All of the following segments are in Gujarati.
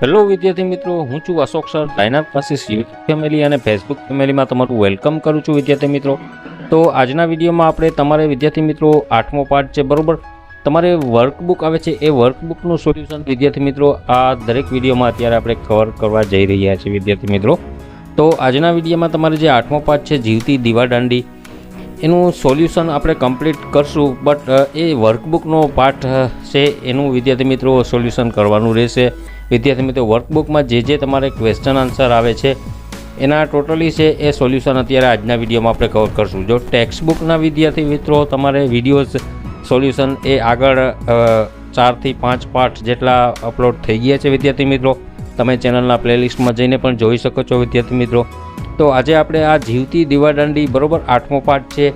હેલો વિદ્યાર્થી મિત્રો. હું છું અશોક સર. ડાયનાર ક્લાસીસ યુટ્યુબ ફેમિલી અને ફેસબુક ફેમિલીમાં તમારું વેલકમ કરું છું, વિદ્યાર્થી મિત્રો. તો આજના વિડીયોમાં આપણે તમારે, વિદ્યાર્થી મિત્રો, આઠમો પાઠ છે, બરાબર? તમારે વર્કબુક આવે છે, એ વર્કબુકનું સોલ્યુશન વિદ્યાર્થી મિત્રો, આ દરેક વિડીયોમાં અત્યારે આપણે કવર કરવા જઈ રહ્યા છીએ, વિદ્યાર્થી મિત્રો. તો આજના વિડીયોમાં તમારે જે આઠમો પાઠ છે, જીવતી દીવાદાંડી, એનું સોલ્યુશન આપણે કમ્પ્લીટ કરશું બટ એ વર્કબુકનો પાઠ છે, એનું વિદ્યાર્થી મિત્રો સોલ્યુશન કરવાનું રહેશે. વિદ્યાર્થી મિત્રો વર્કબુકમાં જે જે તમારે ક્વેશ્ચન આન્સર આવે છે, એના ટોટલી છે એ સોલ્યુશન અત્યારે આજના વિડીયોમાં આપણે કવર કરશું. જો ટેક્સ્ટ બુકના વિદ્યાર્થી મિત્રો, તમારે વિડીયોઝ સોલ્યુશન એ આગળ ચારથી પાંચ પાઠ જેટલા અપલોડ થઈ ગયા છે વિદ્યાર્થી મિત્રો. તમે ચેનલના પ્લેલિસ્ટમાં જઈને પણ જોઈ શકો છો વિદ્યાર્થી મિત્રો. તો આજે આપણે આ જીવતી દીવાદાંડી, બરોબર, આઠમો પાઠ છે.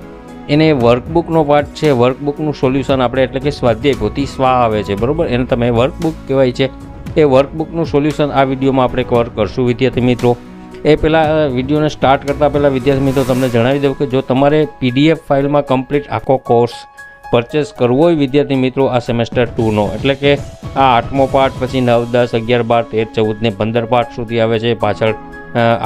એને વર્કબુકનો પાઠ છે. વર્કબુકનું સોલ્યુશન આપણે એટલે કે સ્વાધ્યાય પોતી સ્વા આવે છે, બરાબર? એને તમે વર્કબુક કહેવાય છે. એ વર્કબુકનું સોલ્યુશન આ વિડીયોમાં આપણે કવર કરશું. વિદ્યાર્થી મિત્રો, એ પહેલાં વિડીયોને સ્ટાર્ટ કરતાં પહેલાં વિદ્યાર્થી મિત્રો તમને જણાવી દઉં કે જો તમારે પીડીએફ ફાઇલમાં કમ્પ્લીટ આખો કોર્સ પરચેસ કરવો હોય વિદ્યાર્થી મિત્રો, આ સેમેસ્ટર ટુનો એટલે કે આ આઠમો પાઠ પછી નવ, દસ, અગિયાર, બાર, તેર, ચૌદ ને પંદર પાઠ સુધી આવે છે. પાછળ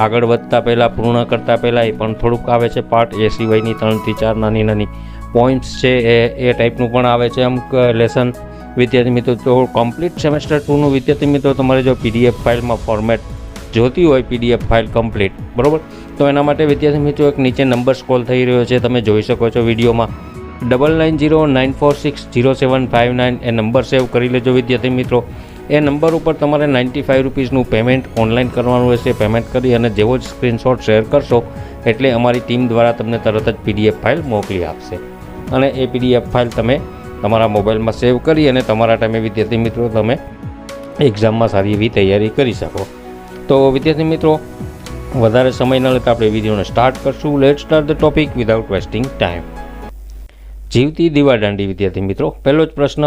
આગળ વધતા પહેલાં, પૂર્ણ કરતાં પહેલાં એ પણ થોડુંક આવે છે પાર્ટ એ સિવાયની ત્રણથી ચાર નાની નાની પોઈન્ટ્સ છે એ એ ટાઈપનું પણ આવે છે. અમુક લેસન વિદ્યાર્થી મિત્રો, તો કમ્પ્લીટ સેમેસ્ટર ટુનું વિદ્યાર્થી મિત્રો, તમારે જો પીડીએફ ફાઇલમાં ફોર્મેટ જોતી હોય પીડીએફ ફાઇલ કમ્પ્લીટ બરાબર? તો એના માટે વિદ્યાર્થી મિત્રો, એક નીચે નંબર સ્કોલ થઈ રહ્યો છે, તમે જોઈ શકો છો વિડીયોમાં. Double nine zero nine four six zero seven five nine એ નંબર સેવ કરી લેજો વિદ્યાર્થી મિત્રો. એ નંબર ઉપર તમારે નાઇન્ટી ફાઇવ રૂપીઝનું પેમેન્ટ ઓનલાઈન કરવાનું રહેશે. પેમેન્ટ કરી અને જેવો જ સ્ક્રીનશોટ શેર કરશો, એટલે અમારી ટીમ દ્વારા તમને તરત જ પીડીએફ ફાઇલ મોકલી આપશે. અને એ પીડીએફ ફાઇલ તમે તમારા મોબાઈલમાં સેવ કરી અને તમારા ટાઈમે વિદ્યાર્થી મિત્રો તમે એક્ઝામમાં સારી એવી તૈયારી કરી શકો. તો વિદ્યાર્થી મિત્રો, વધારે સમય ન લેતા આપણે વિડીયોને સ્ટાર્ટ કરશું. Let start the topic without wasting time જીવતી દીવાદાંડી વિદ્યાર્થી મિત્રો, પહેલો જ પ્રશ્ન.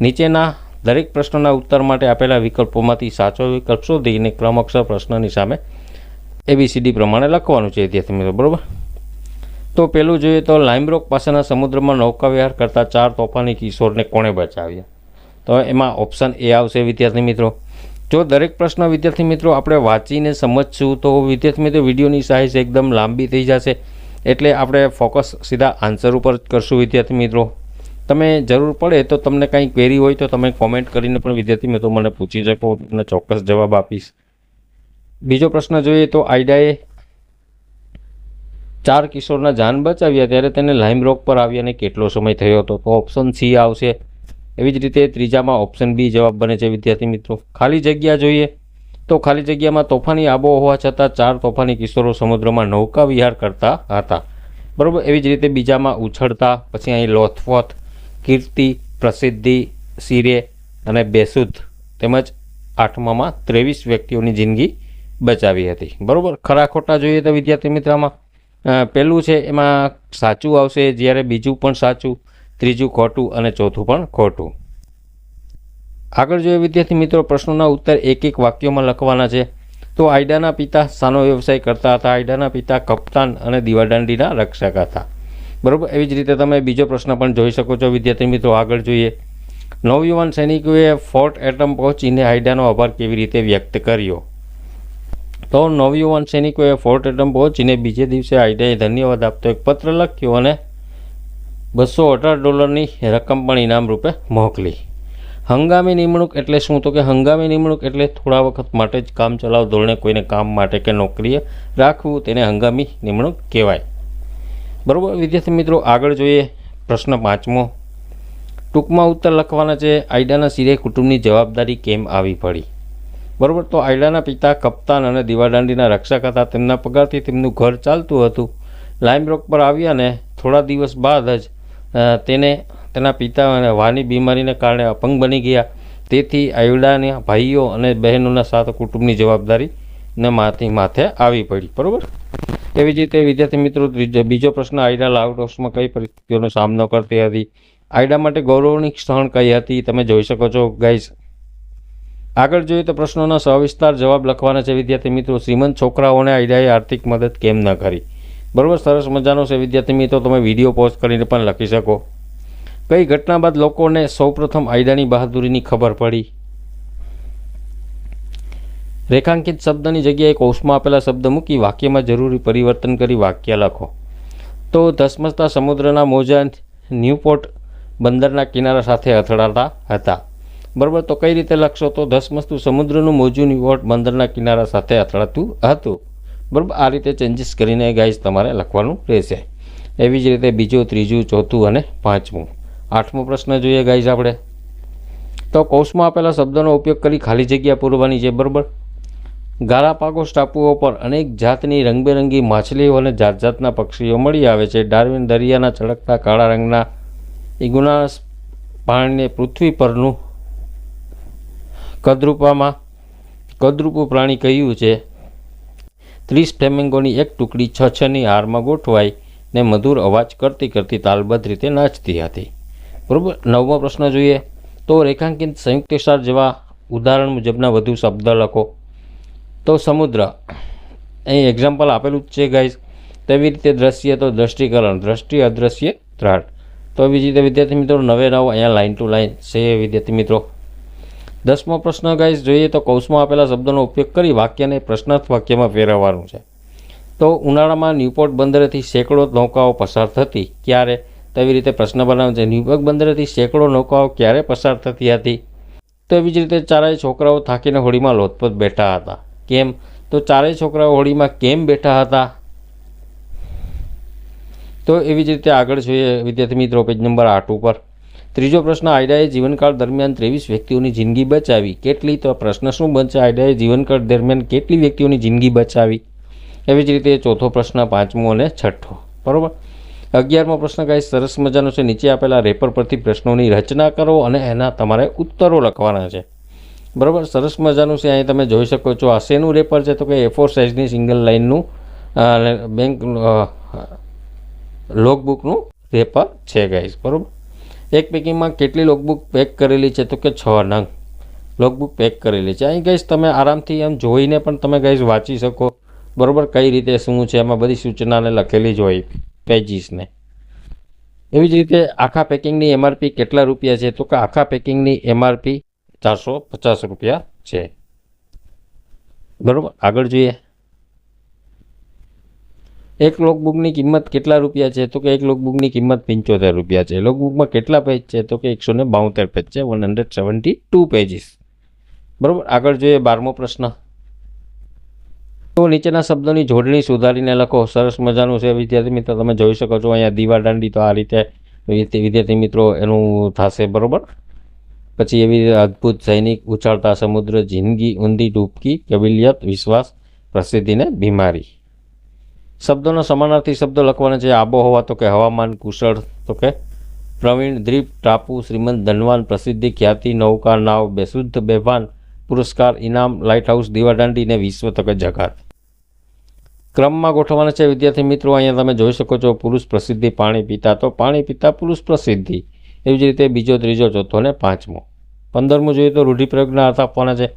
નીચેના દરેક પ્રશ્નના ઉત્તર માટે આપેલા વિકલ્પોમાંથી સાચો વિકલ્પ શોધીને ક્રમક્ષર પ્રશ્નની સામે એબીસીડી પ્રમાણે લખવાનું છે વિદ્યાર્થી મિત્રો, બરાબર? તો પેલું જોઈએ તો લાઇમરોક પાસેના સમુદ્રમાં નૌકાવિહાર કરતા ચાર તોફાની કિશોરને કોણે બચાવ્યા? તો એમાં ઓપ્શન એ આવશે વિદ્યાર્થી મિત્રો. જો દરેક પ્રશ્ન વિદ્યાર્થી મિત્રો આપણે વાંચીને સમજશું તો વિદ્યાર્થી મિત્રો વિડીયોની સાઇઝ એકદમ લાંબી થઈ જશે. એટલે આપણે ફોકસ સીધા આન્સર ઉપર જ કરશું વિદ્યાર્થી મિત્રો. તમે જરૂર પડે તો તમને કંઈ ક્વેરી હોય તો તમે કોમેન્ટ કરીને પણ વિદ્યાર્થી મિત્રો મને પૂછી શકો તમને ચોક્કસ જવાબ આપીશ. બીજો પ્રશ્ન જોઈએ તો આઈડાએ ચાર કિશોરના જાન બચાવ્યા ત્યારે તેને લાઇમ રોક પર આવ્યાને કેટલો સમય થયો હતો? તો ઓપ્શન સી આવશે. એવી જ રીતે ત્રીજામાં ઓપ્શન બી જવાબ બને છે. વિદ્યાર્થી મિત્રો, ખાલી જગ્યા જોઈએ. તો ખાલી જગ્યામાં તોફાની આબો હોવા છતાં ચાર તોફાની કિશોરો સમુદ્રમાં નૌકા વિહાર કરતા હતા. બરાબર? એવી જ રીતે બીજામાં ઉછળતા, પછી અહીં લોથફોથ કીર્તિ, પ્રસિદ્ધિ સિરે અને બેસુદ તેમજ આઠમામાં ત્રેવીસ વ્યક્તિઓની જિંદગી બચાવી હતી. બરાબર? ખરા ખોટા જોઈએ તો વિદ્યાર્થી મિત્રમાં પહેલું છે, એમાં સાચું આવશે, જ્યારે બીજું પણ સાચું, ત્રીજું ખોટું અને ચોથું પણ ખોટું. આગળ જોઈએ, વિદ્યાર્થી મિત્રો, પ્રશ્નોના ઉત્તર એક એક વાક્યોમાં લખવાના છે. તો આઈડાના પિતા સાનો વ્યવસાય કરતા હતા. આઈડાના પિતા કપ્તાન અને દીવાદાંડીના રક્ષક હતા. બરાબર? એવી જ રીતે તમે બીજો પ્રશ્ન પણ જોઈ શકો છો, વિદ્યાર્થી મિત્રો, આગળ જોઈએ. નવયુવાન સૈનિકોએ ફોર્ટ એટમ પહોંચીને આયડાનો આભાર કેવી રીતે વ્યક્ત કર્યો? તો નવયુવાન સૈનિકોએ ફોર્ટ એટમ પહોંચીને બીજે દિવસે આઈડીઆઈ ધન્યવાદ આપતો એક પત્ર લખ્યો અને બસો અઢાર ડોલરની રકમ પણ ઇનામ રૂપે મોકલી. હંગામી નિમણૂક એટલે શું? તો કે હંગામી નિમણૂક એટલે થોડા વખત માટે જ કામ ચલાવ, ધોરણે કોઈને કામ માટે કે નોકરીએ રાખવું, તેને હંગામી નિમણૂક કહેવાય. બરાબર? વિદ્યાર્થી મિત્રો, આગળ જોઈએ પ્રશ્ન પાંચમો. ટૂંકમાં ઉત્તર લખવાના છે, આઈડાના સિરે કુટુંબની જવાબદારી કેમ આવી પડી? બરાબર? તો આયડાના પિતા કપ્તાન અને દીવાદાંડીના રક્ષક હતા તેમના પગારથી તેમનું ઘર ચાલતું હતું. લાઇમ રોક પર આવ્યા ને થોડા દિવસ બાદ જ તેને તેના પિતા અને વાની બીમારીને કારણે અપંગ બની ગયા. તેથી આઈડાના ભાઈઓ અને બહેનોના સાથ કુટુંબની જવાબદારી ને માથી માથે આવી પડી. બરાબર? એવી જ રીતે વિદ્યાર્થી મિત્રો બીજો પ્રશ્ન આયડા લાઉટ હાઉસમાં કઈ પરિસ્થિતિઓનો સામનો કરતી હતી? આયડા માટે ગૌરવની ક્ષણ કઈ હતી? તમે જોઈ શકો છો ગાઈઝ આગળ જોઈએ તો પ્રશ્નોના સવિસ્તાર જવાબ લખવાના છે વિદ્યાર્થી મિત્રો, શ્રીમંત છોકરાઓને આઈડિયાએ આર્થિક મદદ કેમ ન કરી? બરાબર, સરસ મજાનો છે વિદ્યાર્થી મિત્રો, તમે વીડિયો પોસ્ટ કરીને પણ લખી શકો. કઈ ઘટના બાદ લોકોને સૌપ્રથમ આયદાની બહાદુરીની ખબર પડી? રેખાંકિત શબ્દની જગ્યાએ કૌંસમાં આપેલા શબ્દ મૂકી વાક્યમાં જરૂરી પરિવર્તન કરી વાક્ય લખો. તો ધસમસતા સમુદ્રના મોજા ન્યૂપોર્ટ બંદરના કિનારા સાથે અથડાતા હતા. બરાબર? તો કઈ રીતે લખશો? તો ધસમસતું સમુદ્રનું મોજું વોટ બંદરના કિનારા સાથે અથડાતું હતું. બરાબર? આ રીતે ચેન્જીસ કરીને ગાઈઝ તમારે લખવાનું રહેશે. એવી જ રીતે બીજું, ત્રીજું, ચોથું અને પાંચમું. આઠમો પ્રશ્ન જોઈએ ગાઈઝ આપણે. તો કૌશમાં આપેલા શબ્દોનો ઉપયોગ કરી ખાલી જગ્યા પૂરવાની છે, બરાબર? ગાલાપાગોસ ટાપુઓ પર અનેક જાતની રંગબેરંગી માછલીઓ અને જાત જાતના પક્ષીઓ મળી આવે છે. ડાર્વિન દરિયાના ચળકતા કાળા રંગના ઇગુના પાણીને પૃથ્વી પરનું કદરૂપામાં કદરૂપું પ્રાણી કહ્યું છે, ત્રીસ ફ્લેમિંગોની એક ટુકડી છ છની હારમાં ગોઠવાઈ ને મધુર અવાજ કરતી કરતી તાલબદ્ધ રીતે નાચતી હતી. બરાબર? નવમો પ્રશ્ન જોઈએ. તો રેખાંકિત સંયુક્તસાર જેવા ઉદાહરણ મુજબના વધુ શબ્દ લખો. તો સમુદ્ર. અહીં એક્ઝામ્પલ આપેલું જ છે ગાઈઝ તેવી રીતે દ્રશ્ય તો દ્રષ્ટિકરણ, દ્રષ્ટિ અદ્રશ્ય ત્રાટ તો બીજી રીતે વિદ્યાર્થી મિત્રો નવે નવ અહીંયા લાઇન ટુ લાઇન છે, વિદ્યાર્થી મિત્રો. દસમો પ્રશ્ન ગાઈસ જોઈએ તો કૌશમાં આપેલા શબ્દોનો ઉપયોગ કરી વાક્યને પ્રશ્નાર્થ વાક્યમાં ફેરવવાનું છે. તો ઉનાળામાં ન્યૂપોર્ટ બંદરેથી સેંકડો નૌકાઓ પસાર થતી ક્યારે? તેવી રીતે પ્રશ્ન બનાવે છે, ન્યૂપોર્ટ બંદરેથી સેંકડો નૌકાઓ ક્યારે પસાર થતી હતી? તો જ રીતે ચારેય છોકરાઓ થાકીને હોળીમાં લોથપોથ બેઠા હતા. કેમ? તો ચારેય છોકરાઓ હોળીમાં કેમ બેઠા હતા? તો એવી જ રીતે આગળ જોઈએ વિદ્યાર્થી મિત્રો, પેજ નંબર આઠ ઉપર. ત્રીજો પ્રશ્ન, આયડાએ જીવનકાળ દરમિયાન ત્રેવીસ વ્યક્તિઓની જિંદગી બચાવી. કેટલી? તો પ્રશ્ન શું બનશે? આયડાએ જીવનકાળ દરમિયાન કેટલી વ્યક્તિઓની જિંદગી બચાવી? એવી જ રીતે ચોથો પ્રશ્ન, પાંચમો અને છઠ્ઠો. બરાબર? અગિયારમો પ્રશ્ન કાંઈ સરસ મજાનો છે. નીચે આપેલા રેપર પરથી પ્રશ્નોની રચના કરો અને એના તમારે ઉત્તરો લખવાના છે. બરાબર? સરસ મજાનું છે. અહીં તમે જોઈ શકો છો, આ શેનું રેપર છે? તો કે એ ફોર સાઇઝની સિંગલ લાઇનનું બેંક લોકબુકનું રેપર છે ગાઈઝ બરાબર? એક પેકિંગમાં કેટલી લોકબુક પેક કરેલી છે તો કે છ નંગ લોકબુક પેક કરેલી છે. અહીં ગાઈઝ તમે આરામથી એમ જોઈને પણ તમે ગાઈઝ વાંચી શકો. બરાબર, કઈ રીતે શું છે એમાં બધી સૂચનાને લખેલી જ હોય પેજીસને એવી જ રીતે આખા પેકિંગની એમઆરપી કેટલા રૂપિયા છે તો કે આખા પેકિંગની એમઆરપી ચારસો પચાસ રૂપિયા છે. બરાબર, આગળ જોઈએ. એક લોકબુકની કિંમત કેટલા રૂપિયા છે? તો કે એક લોકબુકની કિંમત પંચોતેર રૂપિયા છે. લોકબુકમાં કેટલા પેજ છે? તો કે એકસો ને બાઉતેર પેજ છે one hundred seventy two pages બરાબર? આગળ જોઈએ બારમો પ્રશ્ન. તો નીચેના શબ્દોની જોડણી સુધારીને લખો. સરસ મજાનું છે, વિદ્યાર્થી મિત્રો. તમે જોઈ શકો છો અહીંયા દીવાદાંડી તો આ રીતે વિદ્યાર્થી મિત્રો એનું થશે, બરાબર? પછી એવી અદ્ભુત સૈનિક ઉછાળતા સમુદ્ર, જિંદગી, ઊંધી ડૂબકી, કબિલિયત, વિશ્વાસ પ્રસિદ્ધિને બીમારી. શબ્દોનો સમાનાર્થી શબ્દો લખવાના છે, આબોહવા તો કે હવામાન, કુશળ તો કે પ્રવીણ દ્વીપ ટાપુ, શ્રીમંત, ધનવાન, પ્રસિદ્ધિ, ખ્યાતિ નૌકા નાવ, બેશુદ્ધ, બેભાન, પુરસ્કાર, ઇનામ લાઇટ હાઉસ દીવાદાંડી ને વિશ્વ તો કે જગાત ક્રમમાં ગોઠવવાના છે, વિદ્યાર્થી મિત્રો, અહીંયા તમે જોઈ શકો છો, પુરુષ પ્રસિદ્ધિ, પાણી પીતા તો પાણી પીતા, પુરુષ પ્રસિદ્ધિ. એવી જ રીતે બીજો, ત્રીજો, ચોથો ને પાંચમો. પંદરમું જોઈએ તો રૂઢિપ્રયોગના અર્થ આપવાના છે,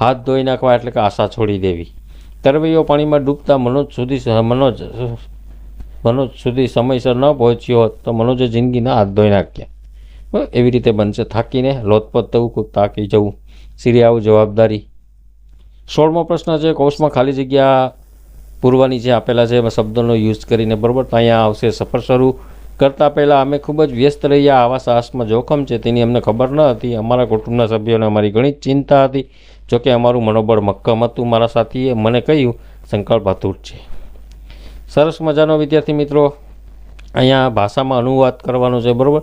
હાથ ધોઈ નાખવા એટલે કે આશા છોડી દેવી. તરવૈયો પાણીમાં ડૂબતા મનોજ સુધી મનોજ મનોજ સુધી સમયસર ન પહોંચ્યો હોત તો મનોજે જિંદગીના હાથ ધોઈ નાખ્યા. એવી રીતે બનશે થાકીને લોથપોત થવું ખૂબ તાકી જવું. સિરિયાઓ જવાબદારી. સોળમો પ્રશ્ન છે કોર્સમાં ખાલી જગ્યા પૂરવાની જે આપેલા છે, એમાં શબ્દોનો યુઝ કરીને બરાબર તો અહીંયા આવશે સફર શરૂ. કરતાં પહેલાં અમે ખૂબ જ વ્યસ્ત રહ્યા, આવા સાહસમાં જોખમ છે, તેની અમને ખબર ન હતી. અમારા કુટુંબના સભ્યોને અમારી ઘણી ચિંતા હતી. જોકે અમારું મનોબળ મક્કમ હતું મારા સાથીએ મને કહ્યું સંકલ્પ અતૂટ છે સરસ મજાનો વિદ્યાર્થી મિત્રો અહીંયા ભાષામાં અનુવાદ કરવાનો છે બરાબર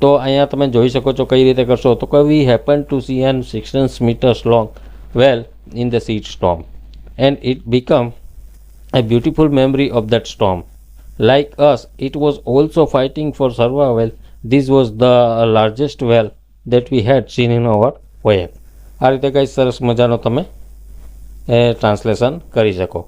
તો અહીંયા તમે જોઈ શકો છો કઈ રીતે કરશો તો કે we happen to see an sixteen metres long whale in the sea storm and it become a beautiful memory of that storm. Like us, it was also fighting for survival. This was the largest well that we had seen in our voyage. આ રીતે કંઈ સરસ મજાનો તમે, એ ટ્રાન્સલેશન કરી શકો.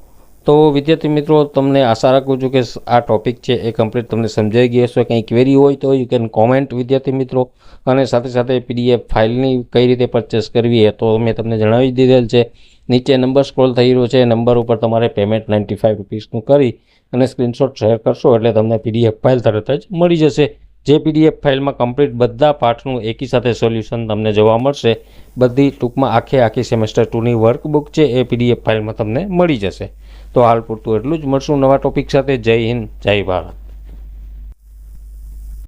તો વિદ્યાર્થી મિત્રો, તમને આશા રાખું છું કે આ ટોપિક છે એ કમ્પ્લીટ તમને સમજાઈ ગઈ હશે. કંઈ ક્વેરી હોય તો યુ કેન કોમેન્ટ વિદ્યાર્થી મિત્રો. અને સાથે સાથે પીડીએફ ફાઇલની કઈ રીતે પરચેસ કરવી એ તો મેં તમને જણાવી દીધેલ છે. નીચે નંબર સ્ક્રોલ થઈ રહ્યો છે. નંબર ઉપર તમારે પેમેન્ટ નાઇન્ટી ફાઇવ રૂપીસનું કરી અને સ્ક્રીનશોટ શેર કરશો એટલે તમને પીડીએફ ફાઇલ તરત જ મળી જશે. જે પીડીએફ ફાઇલમાં કમ્પ્લીટ બધા પાઠનું એકી સાથે સોલ્યુશન તમને જોવા મળશે. બધી ટૂંકમાં આખે આખી સેમેસ્ટર ટુની વર્કબુક છે, એ પીડીએફ ફાઇલમાં તમને મળી જશે. તો હાલ પૂરતું એટલું જ. મળશું નવા ટોપિક સાથે. જય હિન્દ, જય ભારત.